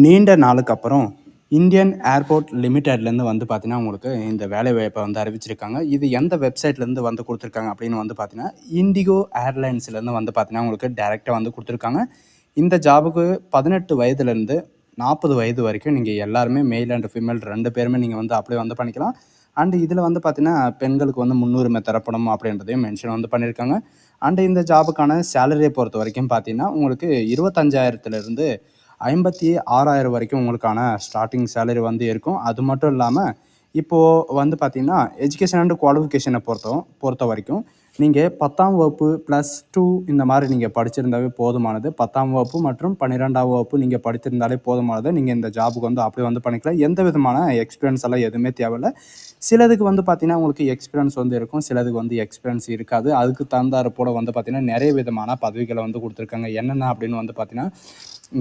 நீண்ட நாளுக்கு அப்புறம் இந்தியன் ஏர்போர்ட் லிமிடெட்லேருந்து வந்து பார்த்தீங்கன்னா உங்களுக்கு இந்த வேலைவாய்ப்பை வந்து அறிவிச்சிருக்காங்க. இது எந்த வெப்சைட்லேருந்து வந்து கொடுத்துருக்காங்க அப்படின்னு வந்து பார்த்தீங்கன்னா இண்டிகோ ஏர்லைன்ஸ்லேருந்து வந்து பார்த்தீங்கன்னா உங்களுக்கு டேரெக்டாக வந்து கொடுத்துருக்காங்க. இந்த ஜாபுக்கு பதினெட்டு வயதுலேருந்து நாற்பது வயது வரைக்கும் நீங்கள் எல்லாருமே மேல் அண்ட் ஃபீமேல் ரெண்டு பேருமே நீங்கள் வந்து அப்ளை வந்து பண்ணிக்கலாம். அண்டு இதில் வந்து பார்த்தீங்கன்னா பெண்களுக்கு வந்து முன்னுரிமை தரப்படும் அப்படின்றதையும் மென்ஷன் வந்து பண்ணியிருக்காங்க அண்டு இந்த ஜாபுக்கான சேலரியை பொறுத்த வரைக்கும் பார்த்தீங்கன்னா உங்களுக்கு இருபத்தஞ்சாயிரத்துலேருந்து ஐம்பத்தி ஆறாயிரம் வரைக்கும் உங்களுக்கான ஸ்டார்டிங் சேலரி வந்து இருக்கும். அது மட்டும் இல்லாமல் இப்போது வந்து பார்த்திங்கன்னா எஜுகேஷன் அண்ட் குவாலிஃபிகேஷனை பொறுத்த பொறுத்த வரைக்கும் நீங்கள் பத்தாம் வகுப்பு ப்ளஸ் டூ இந்த மாதிரி நீங்கள் படிச்சிருந்தாவே போதுமானது. பத்தாம் வகுப்பு மற்றும் பன்னிரெண்டாம் வகுப்பு நீங்கள் படித்திருந்தாலே போதுமானது. நீங்கள் இந்த ஜாபுக்கு வந்து அப்படி வந்து பண்ணிக்கலாம். எந்த விதமான எக்ஸ்பீரியன்ஸ் எல்லாம் எதுவுமே தேவையில்ல. சிலதுக்கு வந்து பார்த்திங்கன்னா உங்களுக்கு எக்ஸ்பீரியன்ஸ் வந்து இருக்கும். சிலதுக்கு வந்து எக்ஸ்பீரியன்ஸ் இருக்காது. அதுக்கு தகுந்தாறு போல் வந்து பார்த்தீங்கன்னா நிறைய விதமான பதவிகளை வந்து கொடுத்துருக்காங்க. என்னென்ன அப்படின்னு வந்து பார்த்திங்கன்னா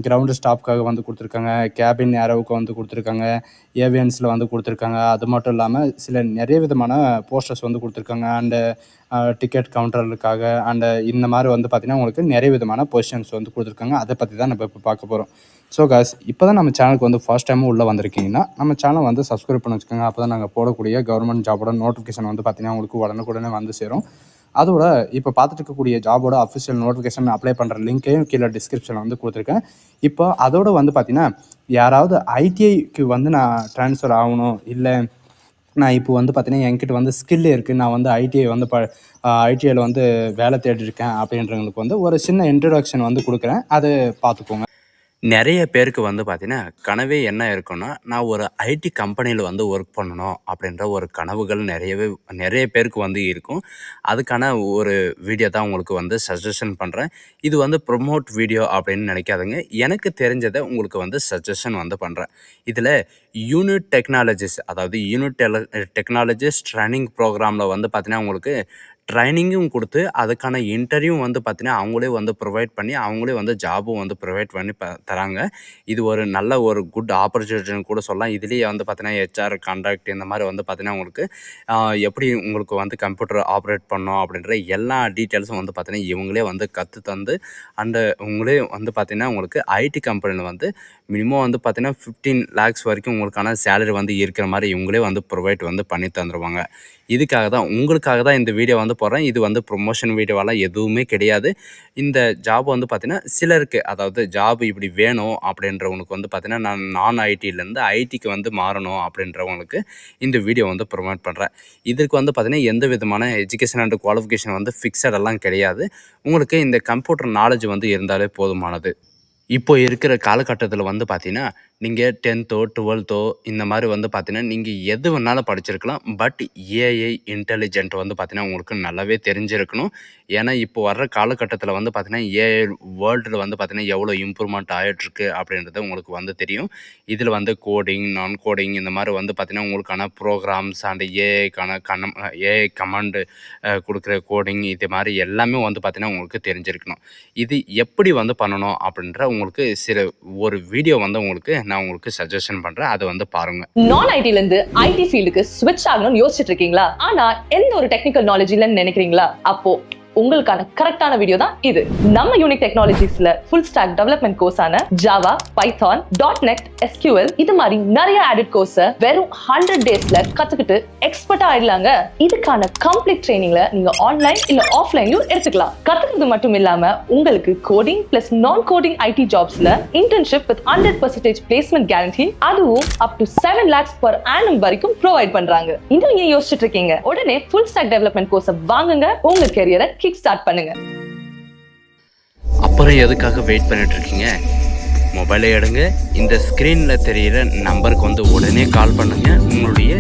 கிரவுண்டு ஸ்டாஃப்காக வந்து கொடுத்துருக்காங்க கேபின் ஏரோவுக்கு வந்து கொடுத்துருக்காங்க ஏவியன்ஸில் வந்து கொடுத்துருக்காங்க. அது மட்டும் இல்லாமல் சில நிறைய விதமான போஸ்டர்ஸ் வந்து கொடுத்துருக்காங்க. அண்டு டிக்கெட் கவுண்டர்களுக்காக அண்டு இந்த மாதிரி வந்து பார்த்திங்கன்னா உங்களுக்கு நிறைய விதமான பொசிஷன்ஸ் வந்து கொடுத்துருக்காங்க. அதை பற்றி தான் நம்ம இப்போ பார்க்க போகிறோம் ஸோ காஸ் இப்போ தான் நம்ம சேனலுக்கு வந்து ஃபர்ஸ்ட் டைம் உள்ளே வந்திருக்கீங்கன்னா நம்ம சேனல் வந்து சப்ஸ்கிரைப் பண்ணி வச்சுக்கோங்க. அப்போ தான் நாங்கள் போடக்கூடிய கவர்மெண்ட் ஜாபோட நோட்டிஃபிகேஷன் வந்து பார்த்திங்கன்னா உங்களுக்கு உடனுக்குடனே வந்து சேரும். அதோட இப்போ பார்த்துட்டு இருக்கக்கூடிய ஜாபோட அஃபிஷியல் நோட்டிஃபிகேஷன் அப்ளை பண்ணுற லிங்க்கையும் கீழே டிஸ்கிரிப்ஷனில் வந்து கொடுத்துருக்கேன். இப்போ அதோட வந்து பார்த்தீங்கன்னா யாராவது ஐடிஐக்கு வந்து நான் ட்ரான்ஸ்ஃபர் ஆகணும் இல்லை நான் இப்போ வந்து பார்த்தீங்கன்னா என்கிட்ட வந்து ஸ்கில் இருக்குது நான் வந்து ஐடிஐ வந்து ப ஐடிஐயில் வந்து வேலை தேடிருக்கேன் அப்படின்றவங்களுக்கு வந்து ஒரு சின்ன இன்ட்ரடக்ஷன் வந்து கொடுக்குறேன். அது பார்த்துக்கோங்க. நிறைய பேருக்கு வந்து பார்த்தீங்கன்னா கனவே என்ன இருக்குன்னா நான் ஒரு ஐடி கம்பெனியில் வந்து ஒர்க் பண்ணணும் அப்படின்ற ஒரு கனவுகள் நிறையவே நிறைய பேருக்கு வந்து இருக்கும். அதுக்கான ஒரு வீடியோ தான் உங்களுக்கு வந்து சஜஷன் பண்ணுறேன் இது வந்து ப்ரொமோட் வீடியோ அப்படின்னு நினைக்காதுங்க. எனக்கு தெரிஞ்சதை உங்களுக்கு வந்து சஜஷன் வந்து பண்ணுறேன் இதில் யூனிட் டெக்னாலஜிஸ் அதாவது யூனிட் டெக்னாலஜிஸ் ட்ரைனிங் ப்ரோக்ராமில் வந்து பார்த்தீங்கன்னா உங்களுக்கு ட்ரைனிங்கும் கொடுத்து அதுக்கான இன்டர்வியூ வந்து பார்த்தீங்கன்னா அவங்களே வந்து ப்ரொவைட் பண்ணி அவங்களே வந்து ஜாபும் வந்து ப்ரொவைட் பண்ணி ப தராங்க. இது ஒரு நல்ல ஒரு குட் ஆப்பர்ச்சுனிட்டின்னு கூட சொல்லலாம். இதுலேயே வந்து பார்த்தீங்கன்னா ஹெச்ஆர் கான்டாக்ட் இந்த மாதிரி வந்து பார்த்தீங்கன்னா உங்களுக்கு எப்படி உங்களுக்கு வந்து கம்ப்யூட்டர் ஆப்ரேட் பண்ணோம் அப்படின்ற எல்லா டீட்டெயில்ஸும் வந்து பார்த்தீங்கன்னா இவங்களே வந்து கற்று தந்து அண்டு உங்களே வந்து பார்த்தீங்கன்னா உங்களுக்கு ஐடி கம்பெனியில் வந்து மினிமம் வந்து பார்த்தீங்கன்னா ஃபிஃப்டீன் லேக்ஸ் வரைக்கும் உங்களுக்கான சேலரி வந்து இருக்கிற மாதிரி இவங்களே வந்து ப்ரொவைட் வந்து பண்ணி தந்துடுவாங்க இதுக்காக தான் உங்களுக்காக தான் இந்த வீடியோ வந்து போடுறேன். இது வந்து ப்ரொமோஷன் வீடியோவெல்லாம் எதுவுமே கிடையாது. இந்த ஜாப் வந்து பார்த்திங்கன்னா சிலருக்கு அதாவது ஜாப் இப்படி வேணும் அப்படின்றவங்களுக்கு வந்து பார்த்தீங்கன்னா நான் நான் ஐடியிலேருந்து ஐடிக்கு வந்து மாறணும் அப்படின்றவங்களுக்கு இந்த வீடியோ வந்து ப்ரொமோட் பண்ணுறேன் இதுக்கு வந்து பார்த்திங்கன்னா எந்த விதமான எஜுகேஷன் அண்ட் குவாலிஃபிகேஷன் வந்து ஃபிக்ஸடெல்லாம் கிடையாது. உங்களுக்கு இந்த கம்ப்யூட்டர் நாலேஜ் வந்து இருந்தாலே போதுமானது. இப்போ இருக்கிற காலகட்டத்தில் வந்து பார்த்திங்கன்னா நீங்கள் டென்த்தோ டுவெல்த்தோ இந்த மாதிரி வந்து பார்த்தீங்கன்னா நீங்கள் எது வேணாலும் படிச்சிருக்கலாம். பட் ஏஐ இன்டெலிஜென்ட் வந்து பார்த்தீங்கன்னா உங்களுக்கு நல்லாவே தெரிஞ்சிருக்கணும். ஏன்னா இப்போ வர்ற காலகட்டத்தில் வந்து பார்த்தீங்கன்னா ஏஐ வேர்ல்டில் வந்து பார்த்தீங்கன்னா எவ்வளோ இம்ப்ரூவ்மெண்ட் ஆகிட்டுருக்கு அப்படின்றது உங்களுக்கு வந்து தெரியும். இதில் வந்து கோடிங் நான் கோடிங் இந்த மாதிரி வந்து பார்த்தீங்கன்னா உங்களுக்கான ப்ரோக்ராம்ஸ் அண்ட் ஏஐக்கான கணம் ஏஐ கமாண்டு கொடுக்குற கோடிங் இது மாதிரி எல்லாமே வந்து பார்த்தீங்கன்னா உங்களுக்கு தெரிஞ்சிருக்கணும். இது எப்படி வந்து பண்ணணும் அப்படின்ற உங்களுக்கு சில ஒரு வீடியோ வந்து உங்களுக்கு நான் உங்களுக்கு சஜஷன் பண்றேன். அதை வந்து பாருங்க. நான் ஐடில இருந்து ஐடி ஃபீல்டுக்கு ஸ்விட்ச் ஆகணும்னு யோசிச்சுட்டு இருக்கீங்களா? ஆனா எந்த ஒரு டெக்னிக்கல் நாலேஜ் இல்லைன்னு நினைக்கிறீங்களா? அப்போ உங்களுக்கான கரெக்டான வீடியோ தான் இது. நம்ம யூனிக் டெக்னாலஜிஸ்ல full stack development கோர்ஸான Java Python dot net SQL இது மாதிரி நிறைய ஆடட் கோர்ஸை வெறும் ஹண்ட்ரட் டேஸ்ல கத்துக்கிட்டு எக்ஸ்பர்ட் ஆயிடலாங்க. இதுக்கான கம்ப்ளீட் ட்ரைனிங்ல நீங்க ஆன்லைன் இல்ல ஆஃப்லைன்லயும் எடுத்துக்கலாம். கத்துக்கிறது மட்டும் இல்லாம உங்களுக்கு coding plus non coding IT ஜாப்ஸ்ல internship with hundred percentage placement guarantee அதுவும் up to seven lakhs per annum வரைக்கும் ப்ரொவைட் பண்றாங்க. இன்னும் ஏன் யோசிச்சுட்டு இருக்கீங்க? உடனே ஃபுல் ஸ்டாக் டெவலப்மெண்ட் கோர்ஸை வாங்குங்க. உங்க கெரியரை கிக் ஸ்டார்ட் பண்ணுங்க. அப்புறம் எதுக்காக வெயிட் பண்ணிட்டு இருக்கீங்க மொபைலை எடுங்க. இந்த ஸ்க்ரீனில் தெரியிற நம்பருக்கு வந்து உடனே கால் பண்ணுங்க. உங்களுடைய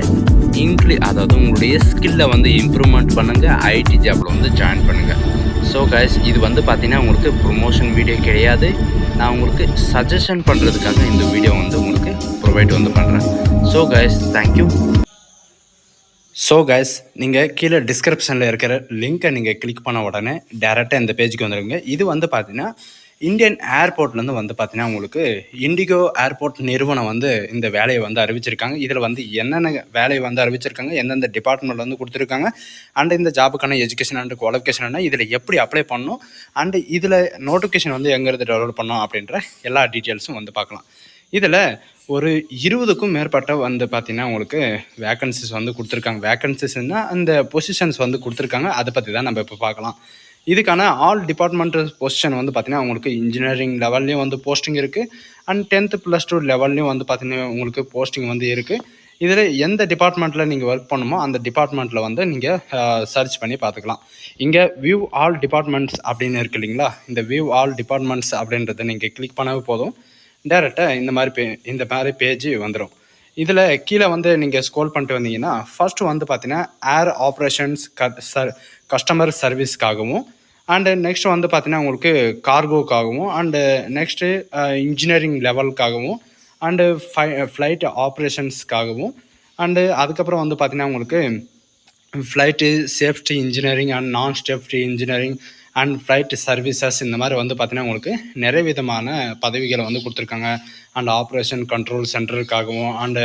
இன்க்ளி அதாவது உங்களுடைய ஸ்கில்லை வந்து இம்ப்ரூவ்மெண்ட் பண்ணுங்க. ஐடி ஜாப்பில் வந்து ஜாயின் பண்ணுங்க. ஸோ கைஸ் இது வந்து பார்த்தீங்கன்னா உங்களுக்கு ப்ரொமோஷன் வீடியோ கிடையாது. நான் உங்களுக்கு சஜஷன் பண்ணுறதுக்காக இந்த வீடியோ வந்து உங்களுக்கு ப்ரொவைட் வந்து பண்ணுறேன் so guys thank you so guys நீங்கள் கீழே டிஸ்கிரிப்ஷனில் இருக்கிற லிங்க்கை நீங்கள் கிளிக் பண்ண உடனே டேரெக்டாக இந்த பேஜுக்கு வந்துடுங்க இது வந்து பார்த்தீங்கன்னா இந்தியன் ஏர்போர்ட்லேருந்து வந்து பார்த்தீங்கன்னா உங்களுக்கு இண்டிகோ ஏர்போர்ட் நிறுவனம் வந்து இந்த வேலையை வந்து அறிவிச்சிருக்காங்க. இதில் வந்து என்னென்ன வேலையை வந்து அறிவிச்சிருக்காங்க எந்தெந்த டிபார்ட்மெண்ட்டில் வந்து கொடுத்துருக்காங்க அண்ட் இந்த ஜாபுக்கான எஜுகேஷன் அண்ட் குவாலிஃபிகேஷன் இதில் எப்படி அப்ளை பண்ணணும் அண்டு இதில் நோட்டிஃபிகேஷன் வந்து எங்கேருந்து டவுன்லோட் பண்ணோம் அப்படின்ற எல்லா டீட்டெயில்ஸும் வந்து பார்க்கலாம். இதில் ஒரு இருபதுக்கும் மேற்பட்ட வந்து பார்த்தீங்கன்னா உங்களுக்கு வேக்கன்சிஸ் வந்து கொடுத்துருக்காங்க. வேக்கன்சிஸ்னால் அந்த பொசிஷன்ஸ் வந்து கொடுத்துருக்காங்க. அதை பற்றி தான் நம்ம இப்போ பார்க்கலாம். இதுக்கான ஆல் டிபார்ட்மெண்டல் பொசிஷன் வந்து பார்த்தீங்கன்னா உங்களுக்கு இன்ஜினியரிங் லெவல்லையும் வந்து போஸ்டிங் இருக்குது அண்ட் டென்த்து ப்ளஸ் டூ லெவல்லையும் வந்து பார்த்தீங்கன்னா உங்களுக்கு போஸ்டிங் வந்து இருக்குது இதில் எந்த டிபார்ட்மெண்ட்டில் நீங்கள் ஒர்க் பண்ணுமோ அந்த டிபார்ட்மெண்ட்டில் வந்து நீங்கள் சர்ச் பண்ணி பார்த்துக்கலாம். இங்கே வியூ ஆல் டிபார்ட்மெண்ட்ஸ் அப்படின்னு இருக்கு இல்லைங்களா? இந்த வியூ ஆல் டிபார்ட்மெண்ட்ஸ் அப்படின்றத நீங்கள் கிளிக் பண்ணவே போதும். டேரெக்டாக இந்த மாதிரி பே இந்த மாதிரி பேஜ் வந்துடும் இதில் கீழே வந்து நீங்கள் ஸ்க்ரோல் பண்ணிட்டு வந்தீங்கன்னா ஃபர்ஸ்ட் வந்து பார்த்தீங்கன்னா ஏர் ஆப்ரேஷன்ஸ் சர் கஸ்டமர் சர்வீஸ்க்காகவும் அண்டு நெக்ஸ்ட் வந்து பார்த்தீங்கன்னா உங்களுக்கு கார்கோக்காகவும் அண்டு நெக்ஸ்ட்டு இன்ஜினியரிங் லெவலுக்காகவும் அண்டு ஃபை ஃப்ளைட் ஆப்ரேஷன்ஸ்க்காகவும் அண்டு அதுக்கப்புறம் வந்து பார்த்தீங்கன்னா உங்களுக்கு flight safety engineering and non safety engineering and flight services இந்த மாதிரி வந்து பார்த்தீங்கன்னா உங்களுக்கு நிறைய விதமான பதவிகளை வந்து கொடுத்துருக்காங்க. அண்ட் ஆப்ரேஷன் கண்ட்ரோல் சென்டருக்காகவும் அண்டு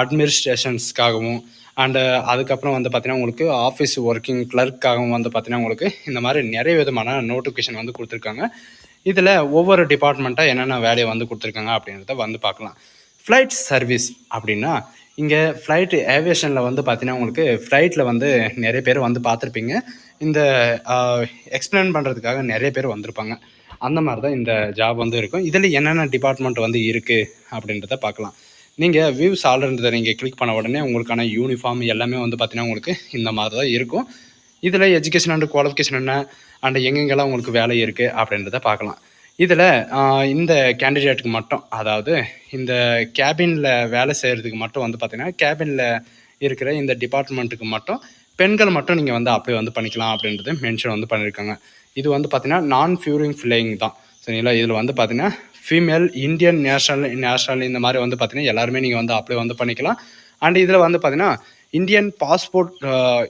அட்மினிஸ்ட்ரேஷன்ஸ்க்காகவும் அண்டு அதுக்கப்புறம் வந்து பார்த்தீங்கன்னா உங்களுக்கு ஆஃபீஸ் ஒர்க்கிங் கிளர்க்காகவும் வந்து பார்த்தீங்கன்னா உங்களுக்கு இந்த மாதிரி நிறைய விதமான நோட்டிஃபிகேஷன் வந்து கொடுத்துருக்காங்க. இதில் ஒவ்வொரு டிபார்ட்மெண்ட்டாக என்னென்ன வேலையை வந்து கொடுத்துருக்காங்க அப்படின்றத வந்து பார்க்கலாம். ஃப்ளைட் சர்வீஸ் அப்படின்னா இங்கே ஃப்ளைட் ஏவியேஷனில் வந்து பார்த்தீங்கன்னா உங்களுக்கு ஃப்ளைட்டில் வந்து நிறைய பேர் வந்து பார்த்துருப்பீங்க இந்த எக்ஸ்பிளைன் பண்ணுறதுக்காக நிறைய பேர் வந்திருப்பாங்க. அந்த மாதிரி தான் இந்த ஜாப் வந்து இருக்கும். இதில் என்னென்ன டிபார்ட்மெண்ட் வந்து இருக்குது அப்படின்றத பார்க்கலாம் நீங்கள் வியூஸ் ஆல்ன்றதை நீங்கள் கிளிக் பண்ண உடனே உங்களுக்கான யூனிஃபார்ம் எல்லாமே வந்து பார்த்தீங்கன்னா உங்களுக்கு இந்த மாதிரி தான் இருக்கும். இதில் எஜுகேஷன் அண்ட் குவாலிஃபிகேஷன் என்ன? அண்ட் எங்கெங்கெல்லாம் உங்களுக்கு வேலை இருக்குது அப்படின்றத பார்க்கலாம் இதில் இந்த கேண்டிடேட்டுக்கு மட்டும் அதாவது இந்த கேபினில் வேலை செய்கிறதுக்கு மட்டும் வந்து பார்த்தீங்கன்னா கேபினில் இருக்கிற இந்த டிபார்ட்மெண்ட்டுக்கு மட்டும் பெண்கள் மட்டும் நீங்கள் வந்து அப்ளை வந்து பண்ணிக்கலாம் அப்படின்றது மென்ஷன் வந்து பண்ணியிருக்காங்க இது வந்து பார்த்திங்கன்னா நான் ஃபியூரிங் ஃபிளேயிங் தான். சரிங்களா? இதில் வந்து பார்த்திங்கன்னா ஃபீமேல் இந்தியன் நேஷனல் நேஷனல் இந்த மாதிரி வந்து பார்த்திங்கன்னா எல்லாருமே நீங்கள் வந்து அப்ளை வந்து பண்ணிக்கலாம். அண்ட் இதில் வந்து பார்த்திங்கன்னா இந்தியன் பாஸ்போர்ட்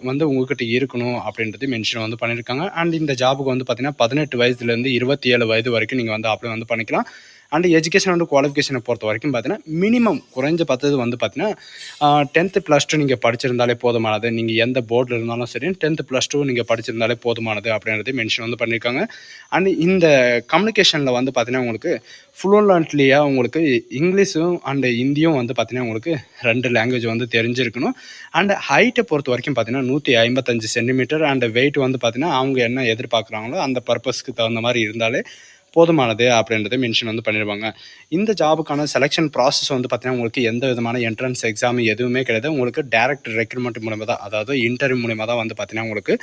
வந்து உங்ககிட்ட இருக்கணும் அப்படின்றது மென்ஷன் வந்து பண்ணியிருக்காங்க. அண்ட் இந்த ஜாபுக்கு வந்து பார்த்தீங்கன்னா பதினெட்டு வயசுலேருந்து இருபத்தி ஏழு வயது வரைக்கும் நீங்கள் வந்து அப்ளை வந்து பண்ணிக்கலாம். அண்ட் எஜுகேஷன் அண்ட் குவாலிஃபிகேஷனை பொறுத்த வரைக்கும் பார்த்தீங்கன்னா மினிமம் குறைஞ்ச பத்தது வந்து பார்த்தீங்கன்னா டென்த்து ப்ளஸ் டூ நீங்கள் படிச்சிருந்தாலே போதுமானது. நீங்கள் எந்த போர்டில் இருந்தாலும் சரி டென்த்து ப்ளஸ் டூ நீங்கள் படிச்சிருந்தாலே போதுமானது அப்படின்றது மென்ஷன் வந்து பண்ணியிருக்காங்க அண்ட் இந்த கம்யூனிகேஷனில் வந்து பார்த்தீங்கன்னா உங்களுக்கு ஃப்ளூலண்ட்லியாக உங்களுக்கு இங்கிலீஷும் அண்டு ஹிந்தியும் வந்து பார்த்தீங்கன்னா உங்களுக்கு ரெண்டு லாங்குவேஜ் வந்து தெரிஞ்சிருக்கணும். அண்ட் ஹைட்டை பொறுத்த வரைக்கும் பார்த்தீங்கன்னா நூற்றி ஐம்பத்தஞ்சு சென்டிமீட்டர் அண்ட் வெயிட் வந்து பார்த்தீங்கன்னா அவங்க என்ன எதிர்பார்க்குறாங்களோ அந்த பர்பஸ்க்கு தகுந்த மாதிரி இருந்தாலே போதுமானது அப்படின்றத மென்ஷன் வந்து பண்ணிடுவாங்க இந்த ஜாபுக்கான செலெக்ஷன் ப்ராசஸ் வந்து பார்த்தீங்கன்னா உங்களுக்கு எந்த விதமான என்ட்ரன்ஸ் எக்ஸாம் எதுவுமே கிடையாது. உங்களுக்கு டேரக்ட் ரெக்ரூட்மெண்ட் மூலமாக தான் அதாவது இன்டர்வியூ மூலிமா தான் வந்து பார்த்தீங்கன்னா உங்களுக்கு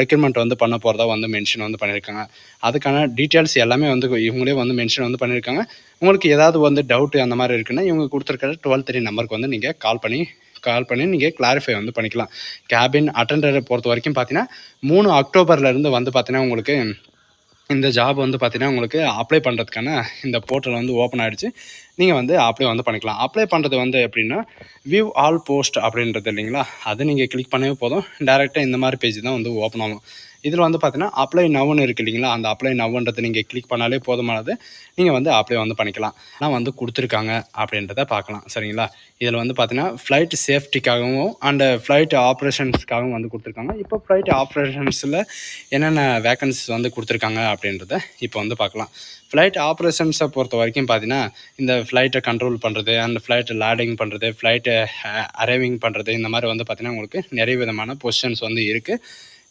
ரெக்ரூட்மெண்ட் வந்து பண்ண போகிறதா வந்து மென்ஷன் வந்து பண்ணியிருக்காங்க அதுக்கான டீட்டெயில்ஸ் எல்லாமே வந்து இவங்களே வந்து மென்ஷன் வந்து பண்ணியிருக்காங்க உங்களுக்கு ஏதாவது வந்து டவுட் அந்த மாதிரி இருக்குன்னா இவங்க கொடுத்துருக்கிற டுவெல் த்ரீ நம்பருக்கு வந்து நீங்கள் கால் பண்ணி கால் பண்ணி நீங்கள் கிளாரிஃபை வந்து பண்ணிக்கலாம். கேபின் அட்டண்டரை பொறுத்த வரைக்கும் பார்த்தீங்கன்னா மூணு அக்டோபர்லேருந்து வந்து பார்த்தீங்கன்னா உங்களுக்கு இந்த ஜாப் வந்து பார்த்தீங்கன்னா உங்களுக்கு அப்ளை பண்ணுறதுக்கான இந்த போர்ட்டல் வந்து ஓப்பன் ஆகிடுச்சு நீங்கள் வந்து அப்ளை வந்து பண்ணிக்கலாம். அப்ளை பண்ணுறது வந்து எப்படின்னா வியூ ஆல் போஸ்ட் அப்படின்றது இல்லைங்களா? அது நீங்கள் கிளிக் பண்ணவே போதும். டேரெக்டாக இந்த மாதிரி பேஜ் தான் வந்து ஓப்பன் ஆகும். இதில் வந்து பார்த்தீங்கன்னா அப்ளை நவ்னு இருக்குது இல்லைங்களா? அந்த அப்ளை நவ்ன்றதை நீங்கள் கிளிக் பண்ணாலே போதுமானது. நீங்கள் வந்து அப்ளை வந்து பண்ணிக்கலாம். ஆனால் வந்து கொடுத்துருக்காங்க அப்படின்றத பார்க்கலாம். சரிங்களா? இதில் வந்து பார்த்தீங்கன்னா ஃப்ளைட் சேஃப்டிக்காகவும் அண்டு ஃப்ளைட் ஆப்ரேஷன்ஸ்க்காகவும் வந்து கொடுத்துருக்காங்க. இப்போ ஃப்ளைட் ஆப்ரேஷன்ஸில் என்னென்ன வேக்கன்சிஸ் வந்து கொடுத்துருக்காங்க அப்படின்றத இப்போ வந்து பார்க்கலாம். ஃப்ளைட் ஆப்ரேஷன்ஸை பொறுத்த வரைக்கும் பார்த்தீங்கன்னா இந்த ஃப்ளைட்டை கண்ட்ரோல் பண்ணுறது அண்ட் ஃப்ளைட்டை லேடிங் பண்ணுறது ஃப்ளைட்டை அரைவிங் பண்ணுறது இந்த மாதிரி வந்து பார்த்தீங்கன்னா உங்களுக்கு நிறைய விதமான பொசிஷன்ஸ் வந்து இருக்குது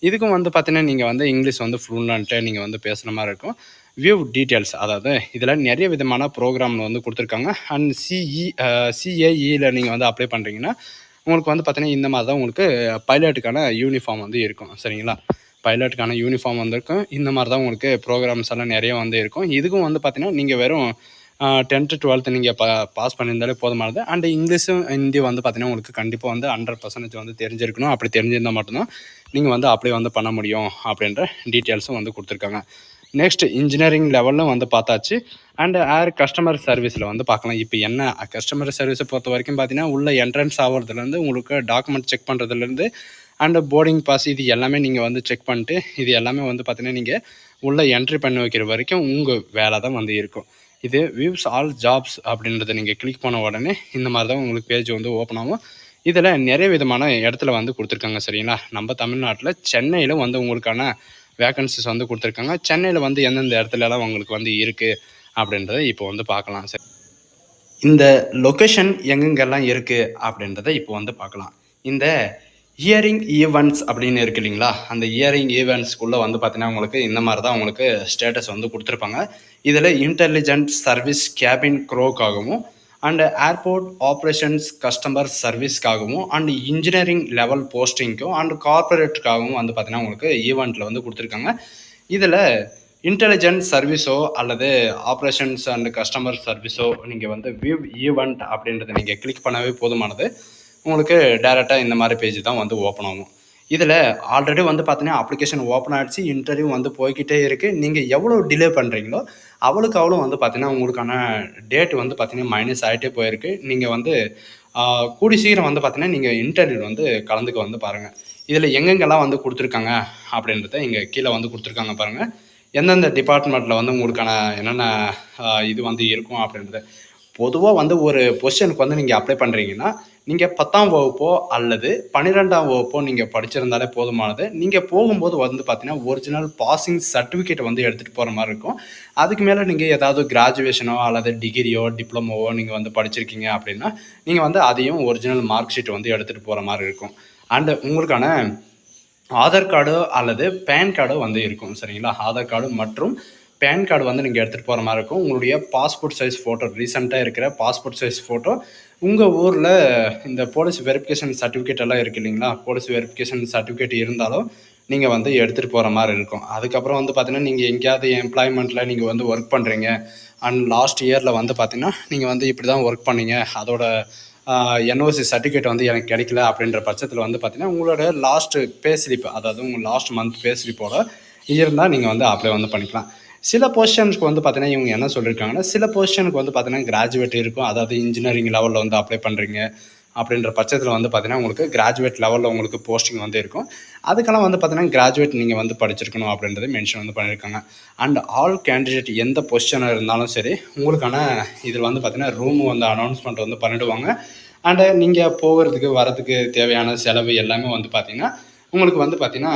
இதுக்கும் வந்து பார்த்தீங்கன்னா நீங்கள் வந்து இங்கிலீஷ் வந்து ஃப்ளூன்ட்டு நீங்கள் வந்து பேசுகிற மாதிரி இருக்கும். வியூ டீட்டெயில்ஸ் அதாவது இதில் நிறைய விதமான ப்ரோக்ராம் வந்து கொடுத்துருக்காங்க. அண்ட் சிஇ சிஏஇயில் நீங்கள் வந்து அப்ளை பண்ணுறீங்கன்னா உங்களுக்கு வந்து பார்த்தீங்கன்னா இந்த மாதிரி தான் உங்களுக்கு பைலட்டுக்கான யூனிஃபார்ம் வந்து இருக்கும். சரிங்களா? பைலட்டுக்கான யூனிஃபார்ம் வந்திருக்கும் இந்த மாதிரி தான் உங்களுக்கு ப்ரோக்ராம்ஸ் எல்லாம் நிறைய வந்து இருக்கும். இதுக்கும் வந்து பார்த்தீங்கன்னா நீங்கள் வெறும் டென்த்து டுவெல்த்து நீங்கள் பா பாஸ் பண்ணியிருந்தாலே போதுமானது. அண்ட் இங்கிலீஷும் ஹிந்தி வந்து பார்த்தீங்கன்னா உங்களுக்கு கண்டிப்பாக வந்து ஹண்ட்ரட் பர்சன்டேஜ் வந்து தெரிஞ்சிருக்கணும். அப்படி தெரிஞ்சிருந்தால் மட்டும்தான் நீங்கள் வந்து அப்படியே வந்து பண்ண முடியும் அப்படின்ற டீட்டெயில்ஸும் வந்து கொடுத்துருக்காங்க. நெக்ஸ்ட் இன்ஜினியரிங் லெவலில் வந்து பார்த்தாச்சு. அண்ட் ஏர் கஸ்டமர் சர்வீஸில் வந்து பார்க்கலாம். இப்போ என்ன கஸ்டமர் சர்வீஸை பொறுத்த வரைக்கும் பார்த்தீங்கன்னா உள்ள என்ட்ரன்ஸ் ஆகிறதுலேருந்து உங்களுக்கு டாக்குமெண்ட் செக் பண்ணுறதுலேருந்து அண்ட் போர்டிங் பாஸ் இது எல்லாமே நீங்கள் வந்து செக் பண்ணிட்டு இது எல்லாமே வந்து பார்த்தீங்கன்னா நீங்கள் உள்ளே என்ட்ரி பண்ணி வைக்கிற வரைக்கும் உங்கள் வேலை தான் வந்து இருக்கும். இது வியூஸ் ஆல் ஜாப்ஸ் அப்படின்றத நீங்கள் கிளிக் பண்ண உடனே இந்த மாதிரி தான் உங்களுக்கு பேஜ் வந்து ஓப்பன் ஆகும். இதில் நிறைய விதமான இடத்துல வந்து கொடுத்துருக்காங்க சரிங்களா? நம்ம தமிழ்நாட்டில் சென்னையில் வந்து உங்களுக்கான வேக்கன்சிஸ் வந்து கொடுத்துருக்காங்க. சென்னையில் வந்து எந்தெந்த இடத்துலலாம் உங்களுக்கு வந்து இருக்குது அப்படின்றத இப்போ வந்து பார்க்கலாம் சரி. இந்த லொக்கேஷன் எங்கெங்கெல்லாம் இருக்குது அப்படின்றத இப்போ வந்து பார்க்கலாம். இந்த இயரிங் ஈவெண்ட்ஸ் அப்படின்னு இருக்கு இல்லைங்களா? அந்த இயரிங் ஈவெண்ட்ஸ்க்குள்ளே வந்து பார்த்தீங்கன்னா உங்களுக்கு இந்த மாதிரி தான் உங்களுக்கு ஸ்டேட்டஸ் வந்து கொடுத்துருப்பாங்க. இதில் இன்டெலிஜென்ட் சர்வீஸ் கேபின் க்ரோக்காகவும் அண்ட் ஏர்போர்ட் ஆப்ரேஷன்ஸ் கஸ்டமர் சர்வீஸ்க்காகவும் அண்ட் இன்ஜினியரிங் லெவல் போஸ்டிங்க்கும் அண்ட் கார்பரேட்டுக்காகவும் வந்து பார்த்தீங்கன்னா உங்களுக்கு ஈவெண்ட்டில் வந்து கொடுத்துருக்காங்க. இதில் இன்டெலிஜென்ட் சர்வீஸோ அல்லது ஆப்ரேஷன்ஸ் அண்ட் கஸ்டமர் சர்வீஸோ நீங்கள் வந்து வியூ ஈவெண்ட் அப்படின்றத நீங்கள் கிளிக் பண்ணவே போதுமானது. உங்களுக்கு டேரெக்டாக இந்த மாதிரி பேஜ் தான் வந்து ஓப்பன் ஆகும். இதில் ஆல்ரெடி வந்து பார்த்தீங்கன்னா அப்ளிகேஷன் ஓப்பன் ஆகிடுச்சு இன்டர்வியூ வந்து போய்கிட்டே இருக்குது நீங்கள் எவ்வளோ டிலே பண்ணுறீங்களோ அவளுக்கு அவ்வளோ வந்து பார்த்தீங்கன்னா உங்களுக்கான டேட் வந்து பார்த்தீங்கன்னா மைனஸ் ஆகிட்டே போயிருக்கு. நீங்கள் வந்து கூடி சீக்கிரம் வந்து பார்த்தீங்கன்னா நீங்கள் இன்டர்வியூ வந்து கலந்துக்க வந்து பாருங்கள் இதில் எங்கெங்கெல்லாம் வந்து கொடுத்துருக்காங்க அப்படின்றத இங்கே கீழே வந்து கொடுத்துருக்காங்க பாருங்கள் எந்தெந்த டிபார்ட்மெண்ட்டில் வந்து உங்களுக்கான என்னென்ன இது வந்து இருக்கும் அப்படின்றத. பொதுவாக வந்து ஒரு பொசிஷனுக்கு வந்து நீங்கள் அப்ளை பண்ணுறீங்கன்னா நீங்கள் பத்தாம் வகுப்போ அல்லது பன்னிரெண்டாம் வகுப்போ நீங்கள் படிச்சிருந்தாலே போதுமானது. நீங்கள் போகும்போது வந்து பார்த்தீங்கன்னா ஒரிஜினல் பாசிங் சர்டிஃபிகேட் வந்து எடுத்துகிட்டு போகிற மாதிரி இருக்கும். அதுக்கு மேலே நீங்கள் ஏதாவது கிராஜுவேஷனோ அல்லது டிகிரியோ டிப்ளமோவோ நீங்கள் வந்து படிச்சிருக்கீங்க அப்படின்னா நீங்கள் வந்து அதையும் ஒரிஜினல் மார்க் ஷீட் வந்து எடுத்துகிட்டு போகிற மாதிரி இருக்கும். அண்டு உங்களுக்கான ஆதார் கார்டோ அல்லது பேன் கார்டோ வந்து இருக்கும் சரிங்களா? ஆதார் கார்டு மற்றும் பேன் கார்டு வந்து நீங்கள் எடுத்துகிட்டு போகிற மாதிரி இருக்கும். உங்களுடைய பாஸ்போர்ட் சைஸ் ஃபோட்டோ ரீசெண்டாக இருக்கிற பாஸ்போர்ட் சைஸ் ஃபோட்டோ உங்கள் ஊரில் இந்த போலீஸ் வெரிஃபிகேஷன் சர்டிஃபிகேட் எல்லாம் இருக்கு இல்லைங்களா? போலீஸ் வெரிஃபிகேஷன் சர்டிஃபிகேட் இருந்தாலும் நீங்கள் வந்து எடுத்துகிட்டு போகிற மாதிரி இருக்கும். அதுக்கப்புறம் வந்து பார்த்தீங்கன்னா நீங்கள் எங்கேயாவது எம்ப்ளாய்மெண்ட்டில் நீங்கள் வந்து ஒர்க் பண்ணுறீங்க அண்ட் லாஸ்ட் இயரில் வந்து பார்த்திங்கன்னா நீங்கள் வந்து இப்படி தான் ஒர்க் பண்ணீங்க. அதோட என்ஓசி சர்டிஃபிகேட் வந்து எனக்கு கிடைக்கல அப்படின்ற பட்சத்தில் வந்து பார்த்திங்கன்னா உங்களோட லாஸ்ட்டு பே ஸ்லிப் அதாவது உங்கள் லாஸ்ட் மந்த் பே ஸ்லிப்போட இருந்தால் நீங்கள் வந்து அப்ளை வந்து பண்ணிக்கலாம். சில பொசிஷனுக்கு வந்து பார்த்தீங்கன்னா இவங்க என்ன சொல்லியிருக்காங்கன்னா சில பொசிஷனுக்கு வந்து பார்த்தீங்கன்னா கிராஜுவேட் இருக்கும். அதாவது இன்ஜினியரிங் லெவலில் வந்து அப்ளை பண்ணுறீங்க அப்படின்ற பட்சத்தில் வந்து பார்த்தீங்கன்னா உங்களுக்கு கிராஜுவேட் லெவலில் உங்களுக்கு போஸ்டிங் வந்து இருக்கும். அதுக்கெல்லாம் வந்து பார்த்தீங்கன்னா கிராஜுவேட் நீங்கள் வந்து படிச்சிருக்கணும் அப்படின்றத மென்ஷன் வந்து பண்ணியிருக்காங்க அண்ட் ஆல் கேண்டிடேட் எந்த பொசிஷனாக இருந்தாலும் சரி உங்களுக்கான இதில் வந்து பார்த்தீங்கன்னா ரூம் வந்து அனௌன்ஸ்மெண்ட் வந்து பண்ணிடுவாங்க. அண்டு நீங்கள் போகிறதுக்கு வரதுக்கு தேவையான செலவு எல்லாமே வந்து பார்த்திங்கன்னா உங்களுக்கு வந்து பார்த்திங்கன்னா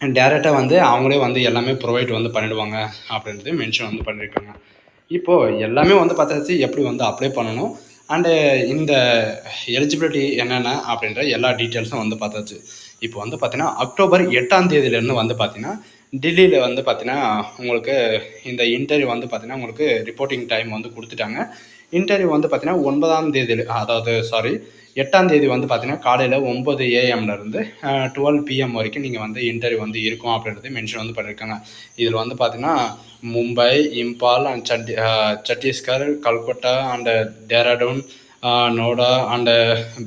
டேரெக்டாக வந்து அவங்களே வந்து எல்லாமே ப்ரொவைட் வந்து பண்ணிடுவாங்க அப்படின்றது மென்ஷன் வந்து பண்ணியிருக்காங்க இப்போது எல்லாமே வந்து பார்த்தாச்சு எப்படி வந்து அப்ளை பண்ணணும்? அண்டு இந்த எலிஜிபிலிட்டி என்னென்ன அப்படின்ற எல்லா டீட்டெயில்ஸும் வந்து பார்த்தாச்சு. இப்போ வந்து பார்த்தீங்கன்னா அக்டோபர் எட்டாம் தேதியிலேருந்து வந்து பார்த்தீங்கன்னா டெல்லியில் வந்து பார்த்தீங்கன்னா உங்களுக்கு இந்த இன்டர்வியூ வந்து பார்த்தீங்கன்னா உங்களுக்கு ரிப்போர்ட்டிங் டைம் வந்து கொடுத்துட்டாங்க. இன்டர்வியூ வந்து பார்த்தீங்கன்னா ஒன்பதாம் தேதியில் அதாவது சாரி எட்டாம் தேதி வந்து பார்த்தீங்கன்னா காலையில் ஒம்பது ஏஎம்லேருந்து டுவெல் பிஎம் வரைக்கும் நீங்கள் வந்து இன்டர்வியூ வந்து இருக்கும் அப்படின்றது மென்ஷன் வந்து பண்ணியிருக்காங்க இதில் வந்து பார்த்தீங்கன்னா மும்பை இம்பால் அண்ட் சட்டி சத்தீஸ்கர் கல்கட்டா அண்டு டேராடூன் நோடா அண்டு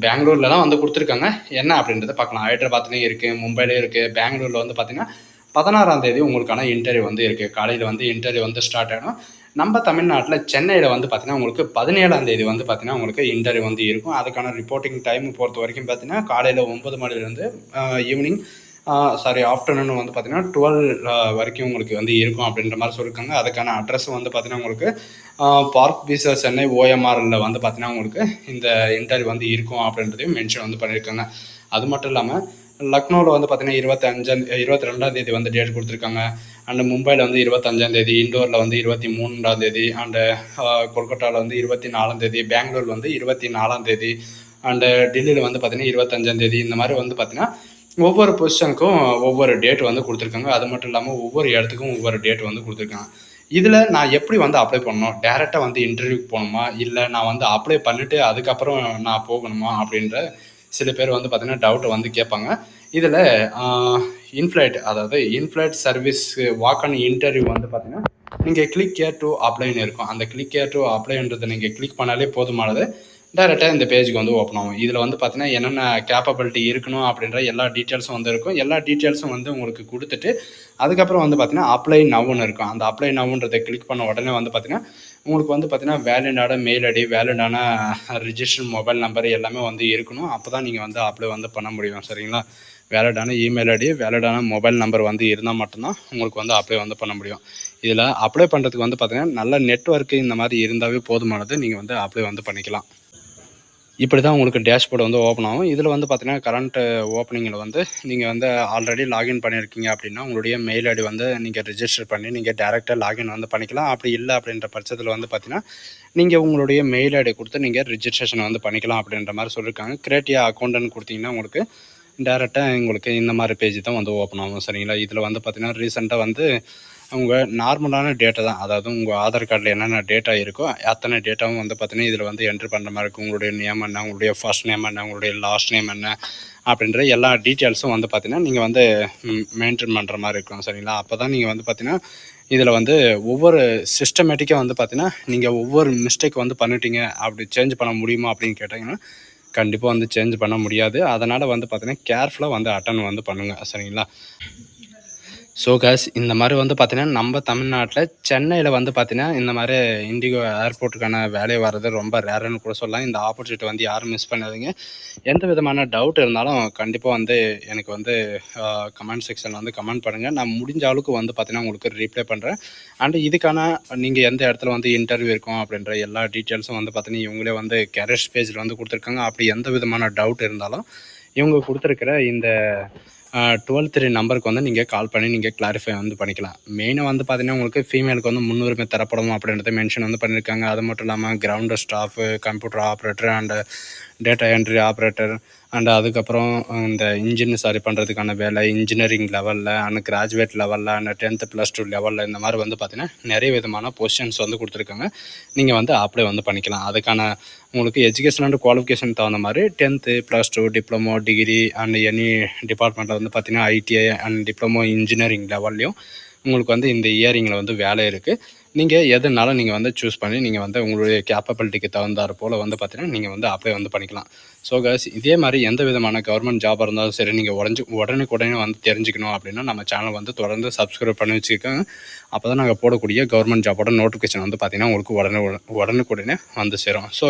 பெங்களூர்லலாம் வந்து கொடுத்துருக்காங்க. என்ன அப்படின்றத பார்க்கலாம். ஹைதராபாத்லேயும் இருக்குது மும்பைலேயும் இருக்குது பெங்களூரில் வந்து பார்த்தீங்கன்னா பதினாறாம் தேதி உங்களுக்கான இன்டர்வியூ வந்து இருக்குது காலையில் வந்து இன்டர்வியூ வந்து ஸ்டார்ட் ஆகிடும் நம்ம தமிழ்நாட்டில் சென்னையில் வந்து பார்த்தீங்கன்னா உங்களுக்கு பதினேழாம் தேதி வந்து பார்த்தீங்கன்னா உங்களுக்கு இன்டர்வியூ வந்து இருக்கும். அதுக்கான ரிப்போர்ட்டிங் டைம் பொறுத்த வரைக்கும் பார்த்தீங்கன்னா காலையில் ஒன்பது மணிலேருந்து ஈவினிங் சாரி ஆஃப்டர்நூன் வந்து பார்த்தீங்கன்னா டுவெல் வரைக்கும் உங்களுக்கு வந்து இருக்கும் அப்படின்ற மாதிரி சொல்லியிருக்காங்க அதுக்கான அட்ரஸ் வந்து பார்த்தீங்கன்னா உங்களுக்கு பார்க் பீசா சென்னை ஓஎம்ஆரில் வந்து பார்த்தீங்கன்னா உங்களுக்கு இந்த இன்டர்வியூ வந்து இருக்கும் அப்படின்றதையும் மென்ஷன் வந்து பண்ணியிருக்காங்க அது மட்டும் இல்லாமல் லக்னோவில் வந்து பார்த்தீங்கன்னா இருபத்தஞ்சாம் இருபத்தி ரெண்டாம் தேதி வந்து டேட் கொடுத்துருக்காங்க. அண்டு மும்பையில் வந்து இருபத்தஞ்சாம் தேதி இண்டோரில் வந்து இருபத்தி மூன்றாம் தேதி அண்டு கொல்கட்டாவில் வந்து இருபத்தி நாலாம் தேதி பெங்களூர் வந்து இருபத்தி நாலாம் தேதி அண்டு டெல்லியில் வந்து பார்த்தீங்கன்னா இருபத்தஞ்சாம் தேதி இந்த மாதிரி வந்து பார்த்தீங்கன்னா ஒவ்வொரு பொசிஷனுக்கும் ஒவ்வொரு டேட் வந்து கொடுத்துருக்காங்க. அது மட்டும் இல்லாமல் ஒவ்வொரு இடத்துக்கும் ஒவ்வொரு டேட் வந்து கொடுத்துருக்காங்க. இதில் நான் எப்படி வந்து அப்ளை பண்ணணும்? டேரெக்டாக வந்து இன்டர்வியூக்கு போகணுமா? இல்லை நான் வந்து அப்ளை பண்ணிவிட்டு அதுக்கப்புறம் நான் போகணுமா? அப்படின்ற சில பேர் வந்து பார்த்திங்கன்னா டவுட்டை வந்து கேட்பாங்க. இதில் இன்ஃப்ளைட் அதாவது inflight service walk in interview வந்து பார்த்திங்கன்னா நீங்கள் கிளிக் கேர் டு அப்ளைன்னு இருக்கும். அந்த கிளிக் கேர் டு அப்ளைன்றதை நீங்கள் கிளிக் பண்ணாலே போதுமானது. டேரெக்டாக இந்த பேஜுக்கு வந்து ஓப்பன் ஆகும். இதில் வந்து பார்த்தீங்கன்னா என்னென்ன கேப்பபிலிட்டி இருக்கணும் அப்படின்ற எல்லா டீட்டெயில்ஸும் வந்து இருக்கும். எல்லா டீட்டெயில்ஸும் வந்து உங்களுக்கு கொடுத்துட்டு அதுக்கப்புறம் வந்து பார்த்தீங்கன்னா அப்ளை நவ்னு இருக்கும். அந்த அப்ளை நவ்ன்றதை கிளிக் பண்ண உடனே வந்து பார்த்தீங்கன்னா உங்களுக்கு வந்து பார்த்தீங்கன்னா வேலிடான மெயில் ஐடி வேலிடான ரிஜிஸ்டர் மொபைல் நம்பர் எல்லாமே வந்து இருக்கணும். அப்போ தான் நீங்கள் வந்து அப்ளை வந்து பண்ண முடியும் சரிங்களா? வேலிடான இமெயில் ஐடி வேலிடான மொபைல் நம்பர் வந்து இருந்தால் மட்டும்தான் உங்களுக்கு வந்து அப்ளை வந்து பண்ண முடியும். இதில் அப்ளை பண்ணுறதுக்கு வந்து பார்த்தீங்கன்னா நல்ல நெட்ஒர்க்கு இந்த மாதிரி இருந்தாவே போதுமானது நீங்கள் வந்து அப்ளை வந்து பண்ணிக்கலாம். இப்படி தான் உங்களுக்கு டேஷ்போர்டு வந்து ஓப்பன் ஆகும். இதில் வந்து பார்த்தீங்கன்னா கரண்ட் ஓப்பனிங்கில் வந்து நீங்கள் வந்து ஆல்ரெடி லாகின் பண்ணியிருக்கீங்க அப்படின்னா உங்களுடைய மெயில் ஐடி வந்து நீங்கள் ரிஜிஸ்டர் பண்ணி நீங்கள் டேரெக்டாக லாகின் வந்து பண்ணிக்கலாம். அப்படி இல்லை அப்படின்ற பட்சத்தில் வந்து பார்த்தீங்கன்னா நீங்கள் உங்களுடைய மெயில் ஐடி கொடுத்து நீங்கள் ரிஜிஸ்ட்ரேஷன் வந்து பண்ணிக்கலாம் அப்படின்ற மாதிரி சொல்லியிருக்காங்க கிரேட்டியா அக்கௌண்ட்டுன்னு கொடுத்தீங்கன்னா உங்களுக்கு டேரெக்டாக உங்களுக்கு இந்த மாதிரி பேஜ் தான் வந்து ஓப்பன் ஆகும். சரிங்களா? இதில் வந்து பார்த்தீங்கன்னா ரீசெண்டாக வந்து உங்கள் நார்மலான டேட்டா தான். அதாவது உங்கள் ஆதார் கார்டில் என்னென்ன டேட்டா இருக்கோ அத்தனை டேட்டாவும் வந்து பார்த்தீங்கன்னா இதில் வந்து என்ட்ரு பண்ணுற மாதிரி இருக்கும். உங்களுடைய நேம் என்ன உங்களுடைய ஃபர்ஸ்ட் நேம் என்ன உங்களுடைய லாஸ்ட் நேம் என்ன அப்படின்ற எல்லா டீட்டெயில்ஸும் வந்து பார்த்தீங்கன்னா நீங்கள் வந்து மெயின்டைன் பண்ணுற மாதிரி இருக்கும் சரிங்களா? அப்போ தான் நீங்கள் வந்து பார்த்தீங்கன்னா இதில் வந்து ஒவ்வொரு சிஸ்டமேட்டிக்காக வந்து பார்த்திங்கன்னா நீங்கள் ஒவ்வொரு மிஸ்டேக் வந்து பண்ணிட்டீங்க. அப்படி சேஞ்ச் பண்ண முடியுமா அப்படின்னு கேட்டிங்கன்னா கண்டிப்பாக வந்து சேஞ்ச் பண்ண முடியாது. அதனால் வந்து பார்த்தீங்கன்னா கேர்ஃபுல்லாக வந்து அட்டன் வந்து பண்ணுங்கள் சரிங்களா? ஸோ கேஸ் இந்த மாதிரி வந்து பார்த்தீங்கன்னா நம்ம தமிழ்நாட்டில் சென்னையில் வந்து பார்த்தீங்கன்னா இந்த மாதிரி இண்டிகோ ஏர்போர்ட்டுக்கான வேலை வர்றது ரொம்ப ரேருன்னு கூட சொல்லலாம். இந்த ஆப்பர்ச்சுனிட்டி வந்து யாரும் மிஸ் பண்ணாதீங்க. எந்த விதமான டவுட் இருந்தாலும் கண்டிப்பாக வந்து எனக்கு வந்து கமெண்ட் செக்ஷனில் வந்து கமெண்ட் பண்ணுங்கள் நான் முடிஞ்ச அளவுக்கு வந்து பார்த்தீங்கன்னா உங்களுக்கு ரீப்ளை பண்ணுறேன் அண்ட் இதுக்கான நீங்கள் எந்த இடத்துல வந்து இன்டர்வியூ இருக்கும் அப்படின்ற எல்லா டீட்டெயில்ஸும் வந்து பார்த்தீங்கன்னா இவங்களே வந்து கேரஸ் பேஜில் வந்து கொடுத்துருக்காங்க. அப்படி எந்த விதமான டவுட் இருந்தாலும் இவங்க கொடுத்துருக்கிற இந்த டுவெல் த்ரீ நம்பருக்கு வந்து நீங்கள் கால் பண்ணி நீங்கள் கிளாரிஃபை வந்து பண்ணிக்கலாம். மெயினாக வந்து பார்த்தீங்கன்னா உங்களுக்கு ஃபீமேலுக்கு வந்து முன்னுரிமை தரப்படும் அப்படின்றத மென்ஷன் வந்து பண்ணியிருக்காங்க அது மட்டும் இல்லாமல் ground staff computer operator and data entry operator and அதுக்கப்புறம் இந்த இன்ஜின் சரி பண்ணுறதுக்கான வேலை இன்ஜினியரிங் லெவலில் அண்ட் கிராஜுவேட் லெவலில் அண்ட் டென்த்து ப்ளஸ் டூ லெவலில் இந்த மாதிரி வந்து பார்த்திங்கன்னா நிறைய விதமான பொசிஷன்ஸ் வந்து கொடுத்துருக்காங்க. நீங்கள் வந்து அப்ளை வந்து பண்ணிக்கலாம். அதுக்கான உங்களுக்கு எஜுகேஷன் அண்ட் குவாலிஃபிகேஷன் தகுந்த மாதிரி tenth plus two diploma degree and any டிபார்ட்மெண்ட்டில் வந்து பார்த்திங்கன்னா ஐடிஐ அண்ட் டிப்ளமோ இன்ஜினியரிங் லெவல்லையும் உங்களுக்கு வந்து இந்த இயரிங்கில் வந்து வேலை இருக்குது நீங்கள் எதுனாலும் நீங்கள் வந்து சூஸ் பண்ணி நீங்கள் வந்து உங்களுடைய கேப்பபிலிட்டிக்கு தகுந்தாற் போல் வந்து பார்த்தீங்கன்னா நீங்கள் வந்து அப்ளை வந்து பண்ணிக்கலாம். ஸோ கஸ் இதே மாதிரி எந்த விதமான கவர்மெண்ட் ஜாபாக இருந்தாலும் சரி நீங்கள் உடஞ்சி உடனுக்குடனே வந்து தெரிஞ்சுக்கணும் அப்படின்னா நம்ம சேனல் வந்து தொடர்ந்து சப்ஸ்கிரைப் பண்ணி வச்சுக்கோங்க. அப்போ தான் நாங்கள் போடக்கூடிய கவர்மெண்ட் ஜாபோட நோட்டிஃபிகேஷன் வந்து பார்த்தீங்கன்னா உங்களுக்கு உடனே உடனுக்குடனே வந்து சேரும். ஸோ